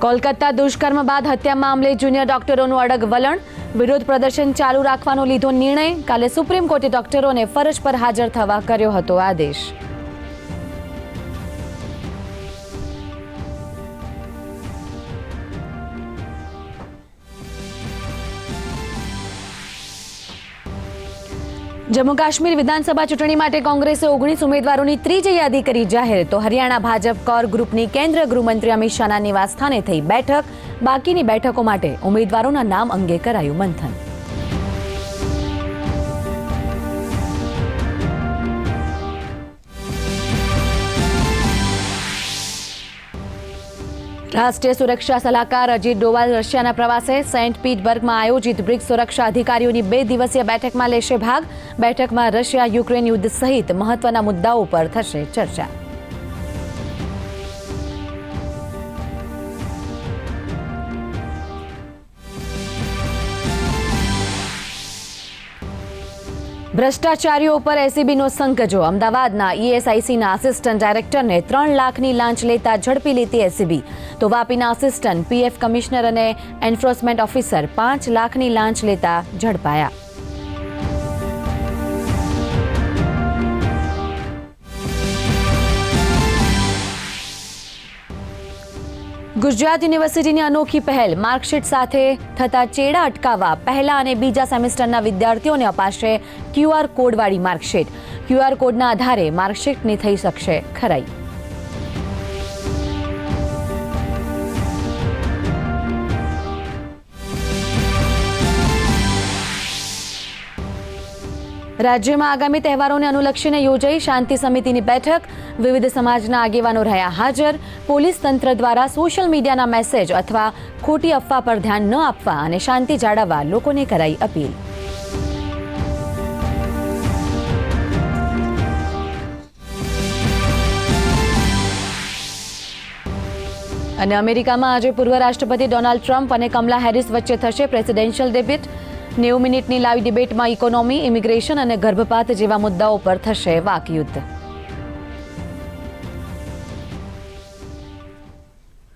કોલકાતા દુષ્કર્મ બાદ હત્યા મામલે જુનિયર ડોક્ટરોનું અડગ વલણ. વિરોધ પ્રદર્શન ચાલુ રાખવાનો લીધો નિર્ણય. કાલે સુપ્રીમ કોર્ટે ડોક્ટરોને ફરજ પર હાજર થવા કર્યો હતો આદેશ. જમ્મુ કાશ્મીર વિધાનસભા ચૂંટણી માટે કોંગ્રેસે ઓગણીસ ઉમેદવારોની ત્રીજી યાદી કરી જાહેર. તો હરિયાણા ભાજપ કોર ગ્રુપની કેન્દ્ર ગૃહમંત્રી અમિત શાહના નિવાસસ્થાને થઈ બેઠક. બાકીની બેઠકો માટે ઉમેદવારોના નામ અંગે કરાયું મંથન. રાષ્ટ્રીય સુરક્ષા સલાહકાર અજીત ડોવાલ રશિયાના પ્રવાસે સેન્ટ પીટબર્ગમાં આયોજિત બ્રિક્સ સુરક્ષા અધિકારીઓની બે દિવસીય બેઠકમાં લેશે ભાગ. બેઠકમાં રશિયા યુક્રેન યુદ્ધ સહિત મહત્વના મુદ્દાઓ પર થશે ચર્ચા. ભ્રષ્ટાચારીઓ ઉપર એસીબીનો સંકજો. અમદાવાદના ઈએસઆઈસીના આસિસ્ટન્ટ ડાયરેક્ટરને ત્રણ લાખની લાંચ લેતા ઝડપી લેતી એસીબી તો વાપીના આસિસ્ટન્ટ પીએફ કમિશનર અને એન્ફોર્સમેન્ટ ઓફિસર પાંચ લાખની લાંચ લેતા ઝડપાયા. ગુજરાત યુનિવર્સિટીની અનોખી પહેલ, માર્કશીટ સાથે થતા ચેડા અટકાવવા, પહેલા અને બીજા સેમેસ્ટરના વિદ્યાર્થીઓને અપાશે ક્યુઆર કોડવાળી માર્કશીટ. ક્યુઆર કોડના આધારે માર્કશીટની થઈ શકશે ખરાઈ. રાજ્યમાં આગામી તહેવારોને અનુલક્ષીને યોજાઈ શાંતિ સમિતિની બેઠક. વિવિધ સમાજના આગેવાનો રહ્યા હાજર. પોલીસ તંત્ર દ્વારા સોશિયલ મીડિયાના મેસેજ અથવા ખોટી અફવા પર ધ્યાન ન આપવા અને શાંતિ જાળવવા લોકોને કરાઈ અપીલ. અને અમેરિકામાં આજે પૂર્વ રાષ્ટ્રપતિ ડોનાલ્ડ ટ્રમ્પ અને કમલા હેરિસ વચ્ચે થશે પ્રેસિડેન્શિયલ ડિબેટ. નેવું મિનિટની લાઈવ ડિબેટમાં ઇકોનોમી ઇમિગ્રેશન અને ગર્ભપાત જેવા મુદ્દાઓ પર થશે વાકયુદ્ધ.